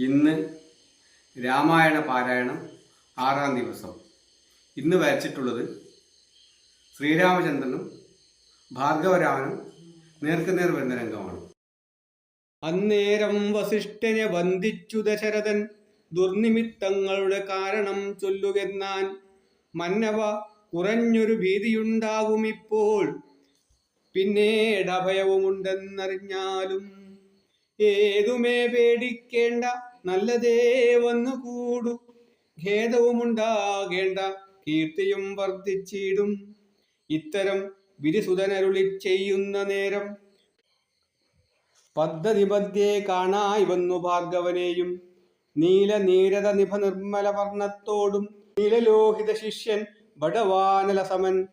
ഇന്ന് രാമായണ പാരായണം ആറാം ദിവസം. ഇന്ന് വരച്ചിട്ടുള്ളത് ശ്രീരാമചന്ദ്രനും ഭാർഗവരാമനും നേർക്കുനേർ വരുന്ന രംഗമാണ്. അന്നേരം വസിഷ്ഠനെ വന്ദിച്ചു ദശരഥൻ. ദുർനിമിത്തങ്ങളുടെ കാരണം ചൊല്ലുകെന്നാൻ മന്നവ കുറഞ്ഞൊരു ഭീതിയുണ്ടാകും ഇപ്പോൾ. പിന്നീട് അഭയവുമുണ്ടെന്നറിഞ്ഞാലും ഏതുമേ പേടിക്കേണ്ട നല്ലതേ വന്നുകൂടു. ഖേദവുമുണ്ടാകേണ്ട കീർത്തിയും വർദ്ധിച്ചിടും. ഇത്തരം വിരിസുതനരുളി ചെയ്യുന്ന നേരം പദ്ധതി മധ്യേ കാണായി വന്നു ഭാർഗവനെയും നീല നീരത നിഭ നിർമ്മല വർണത്തോടും നീലലോഹിത ശിഷ്യൻ ബടവാനലസമൻ സമൻ.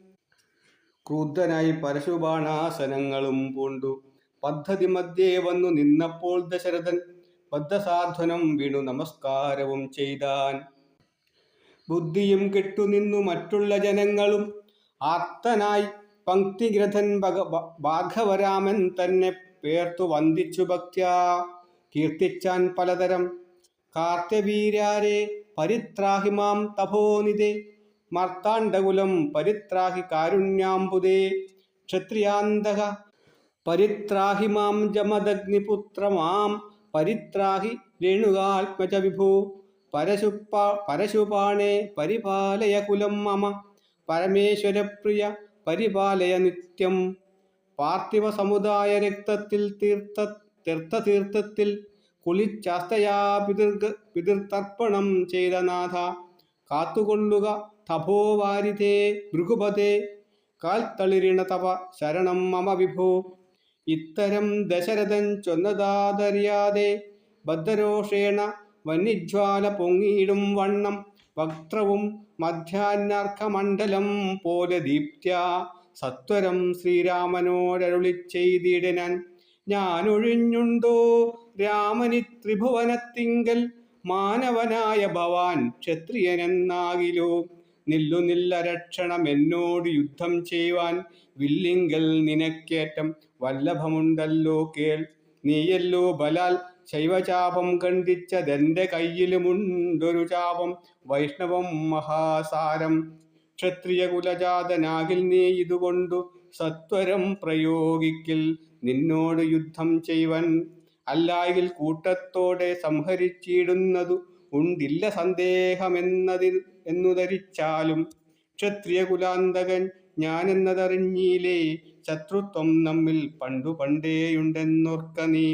ക്രുദ്ധനായി പരശുബാണാസനങ്ങളും പൂണ്ടു. പദ്ധതി മധ്യേ വന്നു നിന്നപ്പോൾ ദശരഥൻ ബദ്ധസാധ്വനം വീണു നമസ്കാരവും ചെയ്താൻ. ബുദ്ധിയും കെട്ടുനിന്നു മറ്റുള്ള ജനങ്ങളും. ആർത്തനായി പങ്ക്തിഗ്രഥൻ ഭഗ ഭ- തന്നെ പേർത്തു വന്ദിച്ചു ഭക്ത്യാ. കീർത്തിച്ചാൻ പലതരം. കാർത്തവീരാരെ പരിത്രാഹിമാം തപോനിതേ മർത്താണ്ഡകുലം പരിത്രാഹി കാരുണ്യാംബുദേ ക്ഷത്രിയാന്തക പരിത്രാഹി മാം ജമദഗ്നിപുത്ര മാം പരിത്രാഹി രേണുകാത്മജ വിഭോ പരശുപ്പ പരശുപാണേ പരിപാലയ കുലം മമ. പരമേശ്വരപ്രിയ പരിപാലയ നിത്യം. പാർത്ഥിവ സമുദായ രക്തത്തിൽ തീർത്ഥ തീർത്ഥതീർത്ഥത്തിൽ കുളിച്ചാസ്തയാ പിതൃഗ പിതൃതർപ്പണം ചെയ്ത നാഥ. കാത്തുകൊള്ളുക തപോവാരിതേ ഭൃഗുപതേ. കാൽത്തളിരിണ തവ ശരണം മമ വിഭോ. ഇത്തരം ദശരഥൻ ചൊന്നതാതറിയാതെ ബദ്ധരോഷേണ വന്യജ്വാല പൊങ്ങിയിടും വണ്ണം. വക്ത്രവും മധ്യാന്നർക്കമണ്ഡലം പോലെ ദീപ്ത്യ സത്വരം ശ്രീരാമനോടരുളി ചെയ്തിടനാൻ ഞാനൊഴിഞ്ഞുണ്ടോ രാമനി ത്രിഭുവനത്തിങ്കൽ? മാനവനായ ഭവാൻ ക്ഷത്രിയനെന്നാകിലോ? നില്ലു നില്ല രക്ഷണം എന്നോട് യുദ്ധം ചെയ്യുവാൻ വില്ലിങ്കൽ നിനക്കേറ്റം വല്ലഭമുണ്ടല്ലോ കേൾ. നീയല്ലോ ബലാൽ ശൈവചാപം ഖണ്ഡിച്ചതെന്റെ കയ്യിലുമുണ്ടൊരു ചാപം. വൈഷ്ണവം മഹാസാരം ക്ഷത്രിയ കുലജാതനാകിൽ നീ ഇതുകൊണ്ടു സത്വരം പ്രയോഗിക്കിൽ നിന്നോട് യുദ്ധം ചെയ്വൻ അല്ലായിൽ കൂട്ടത്തോടെ സംഹരിച്ചിടുന്നതു ഉണ്ടില്ല സന്ദേഹമെന്നതിൽ എന്നു ധരിച്ചാലും ക്ഷത്രിയ കുലാന്തകൻ ഞാനെന്നതറിഞ്ഞീലേ ശത്രുത്വം നമ്മിൽ പണ്ടു പണ്ടേയുണ്ടെന്നോർക്ക നീ.